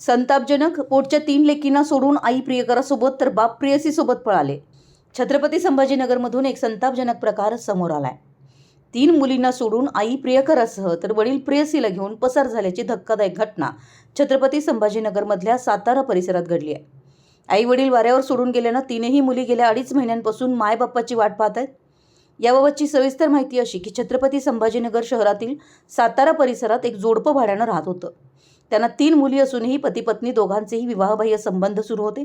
संतापजनक पोटच्या तीन लेकींना सोडून आई प्रियकरासोबत तर बाप प्रेयसीसोबत पळाले. छत्रपती संभाजीनगरमधून एक संतापजनक प्रकार समोर आलाय. तीन मुलींना सोडून आई प्रियकरासह तर वडील प्रेयसीला घेऊन पसार झाल्याची धक्कादायक घटना छत्रपती संभाजीनगरमधल्या सातारा परिसरात घडली आहे. आई वडील वाऱ्यावर सोडून गेल्यानं तीनही मुली गेल्या अडीच महिन्यांपासून मायबाप्पाची वाट पाहत आहेत. याबाबतची सविस्तर माहिती अशी की छत्रपती संभाजीनगर शहरातील सातारा परिसरात एक जोडपं भाड्यानं राहत होतं. त्यांना तीन मुली असूनही पती पत्नी दोघांचेही विवाहबाह्य संबंध सुरू होते.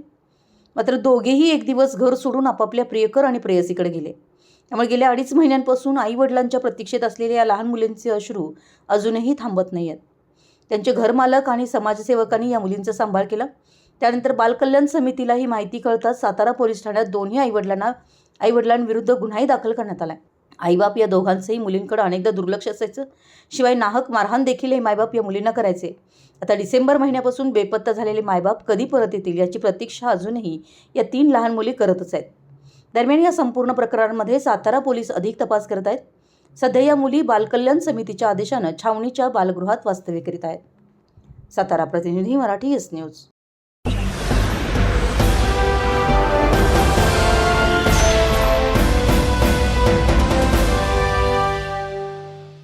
मात्र दोघेही एक दिवस घर सोडून आपापल्या प्रियकर आणि प्रेयसीकडे गेले. त्यामुळे गेल्या अडीच महिन्यांपासून आईवडिलांच्या प्रतीक्षेत असलेल्या या लहान मुलींचे अश्रू अजूनही थांबत नाही आहेत त्यांचे घरमालक आणि समाजसेवकांनी या मुलींचा सांभाळ केला. त्यानंतर बालकल्याण समितीला ही माहिती कळताच सातारा पोलीस ठाण्यात दोन्ही आईवडिलांना आईवडिलांविरुद्ध गुन्हाही दाखल करण्यात आला. आईबाप या दोघांचंही मुलींकडं अनेकदा दुर्लक्ष असायचं. शिवाय नाहक मारहाण देखील हे मायबाप या मुलींना करायचे. आता डिसेंबर महिन्यापासून बेपत्ता झालेले मायबाप कधी परत येतील याची प्रतीक्षा अजूनही या तीन लहान मुली करतच आहेत. दरम्यान या संपूर्ण प्रकरणांमध्ये सातारा पोलीस अधिक तपास करत आहेत. सध्या या मुली बालकल्याण समितीच्या आदेशानं छावणीच्या बालगृहात वास्तव्य करीत आहेत. सातारा प्रतिनिधी मराठी एस न्यूज.